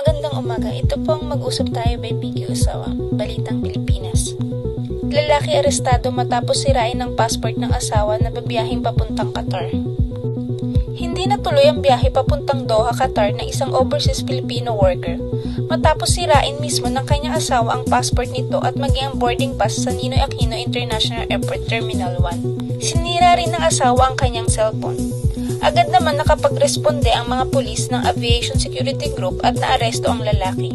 Magandang umaga. Ito po ang mag-usap tayo by Vicky Usawa, Balitang Pilipinas. Lalaki arestado matapos sirain ng passport ng asawa na babiyahing papuntang Qatar. Hindi natuloy ang biyahe papuntang Doha, Qatar ng isang overseas Filipino worker matapos sirain mismo ng kanyang asawa ang passport nito at maging ang boarding pass sa Ninoy Aquino International Airport Terminal 1. Sinira rin ng asawa ang kanyang cellphone. Agad naman nakapagresponde ang mga pulis ng Aviation Security Group at naaresto ang lalaki.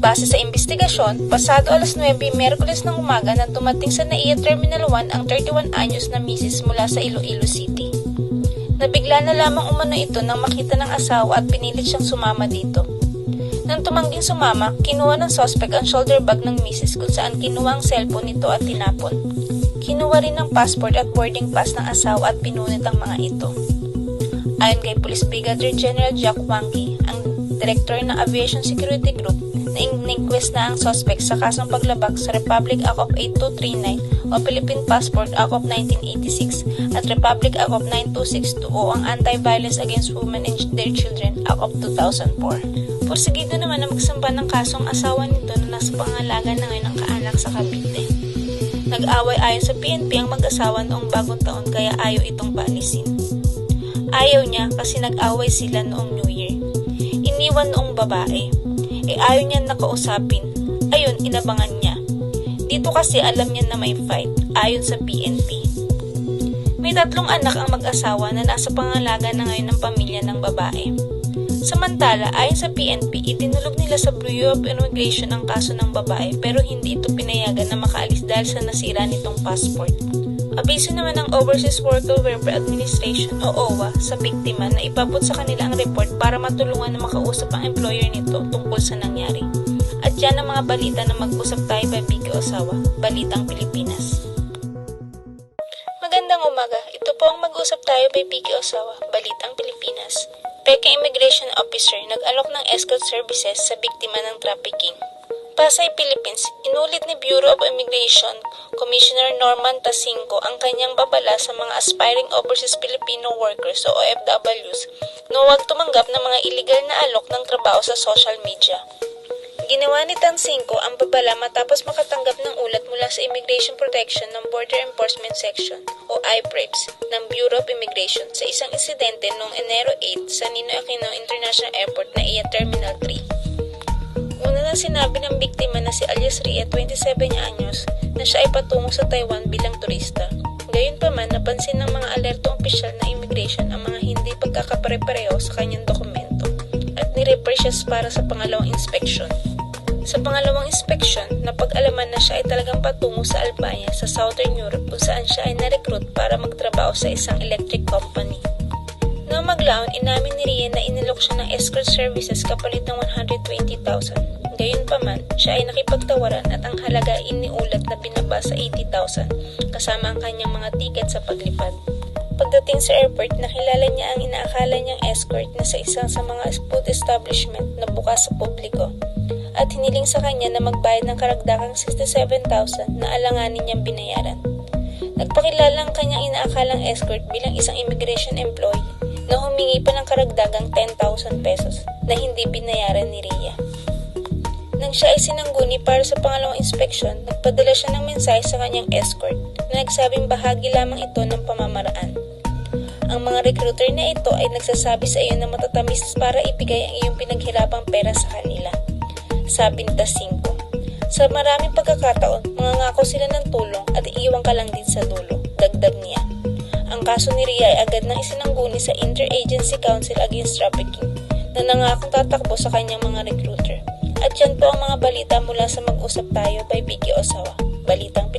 Base sa investigasyon, pasado alas 9 Merkules ng umaga nang dumating sa NAIA Terminal 1 ang 31 anyos na misis mula sa Iloilo City. Nabigla na lamang umano ito nang makita ng asawa at pinilit siyang sumama dito. Nang tumangging sumama, kinuha ng suspect ang shoulder bag ng misis kung saan kinuha ang cellphone nito at tinapon. Kinuha rin ng passport at boarding pass ng asawa at pinunit ang mga ito. Ayon kay Police Brigadier General Jack Wangi, ang director ng Aviation Security Group, na in-inquest na ang suspect sa kasong paglabag sa Republic Act of 8239 o Philippine Passport Act of 1986 at Republic Act of 9262 o ang Anti-Violence Against Women and Their Children Act of 2004. Porsigido naman na magsamba ng kasong asawa nito na nasa pangalaga na ngayon ng kaanak sa Cavite. Nag-away ayon sa PNP ang mag-asawa noong bagong taon kaya ayaw itong paalisin. Ayaw niya kasi nag-away sila noong New Year. Iniwan noong babae. E ayaw niya nakausapin. Ayun, inabangan niya. Dito kasi alam niya na may fight, ayon sa PNP. May tatlong anak ang mag-asawa na nasa pangalaga na ngayon ng pamilya ng babae. Samantala, ayon sa PNP, itinulog nila sa Bureau of Immigration ang kaso ng babae pero hindi ito pinayagan na makaalis dahil sa nasira nitong passport. Abiso naman ng Overseas Worker Welfare Administration o OWA sa biktima na ipabot sa kanila ang report para matulungan na makausap ang employer nito tungkol sa nangyari. At yan ang mga balita na mag-usap tayo by Vicky Osawa, Balitang Pilipinas. Magandang umaga. Ito po ang mag-usap tayo by Vicky Osawa, Balitang Pilipinas. Peke Immigration Officer nag-alok ng escort services sa biktima ng trafficking. Pasay, Philippines, inulit ni Bureau of Immigration Commissioner Norman Tasingo ang kanyang babala sa mga aspiring overseas Filipino workers o OFWs na huwag tumanggap ng mga illegal na alok ng trabaho sa social media. Ginawa ni Tansinko ang babala matapos makatanggap ng ulat mula sa Immigration Protection ng Border Enforcement Section o IPREPS ng Bureau of Immigration sa isang insidente noong Enero 8 sa Ninoy Aquino International Airport na iya Terminal 3. Una na sinabi ng biktima na si alias Ria, 27 anyos, na siya ay patungo sa Taiwan bilang turista. Gayunpaman, napansin ng mga alertong opisyal na immigration ang mga hindi pagkakapare-pareho sa kanyang dokumento at nirefer siya para sa pangalawang inspeksyon. Sa pangalawang inspeksyon, napag-alaman na siya ay talagang patungo sa Albania sa Southern Europe kung saan siya ay na-recruit para magtrabaho sa isang electric company. Nang maglaon, inamin ni Rian na inilok siya ng escort services kapalit ng 120,000. Gayunpaman, siya ay nakipagtawaran at ang halaga ay iniulat na binaba sa 80,000 kasama ang kanyang mga tiket sa paglipad. Pagdating sa airport, nakilala niya ang inaakala niyang escort na sa isang sa mga food establishment na bukas sa publiko at hiniling sa kanya na magbayad ng karagdagang 67,000 na alanganin niyang binayaran. Nagpakilala ang kanyang inaakalang escort bilang isang immigration employee na humingi pa ng karagdagang 10,000 pesos na hindi binayaran ni Ria. Nang siya ay sinangguni para sa pangalawang inspeksyon, nagpadala siya ng mensahe sa kanyang escort na nagsabing bahagi lamang ito ng pamamaraan. Ang mga recruiter na ito ay nagsasabi sa iyo na matatamis para ibigay ang iyong pinaghirapang pera sa kanila. Sabi ni Tasinko. Sa maraming pagkakataon, mangangako sila ng tulong at iiwan ka lang din sa dulo. Dagdag niya. Ang kaso ni Ria ay agad nang isinangguni sa Interagency Council Against Trafficking na nangakong tatakbo sa kanyang mga recruiter. At yan po ang mga balita mula sa Mag-usap Tayo by Vicky Osawa, Balitang.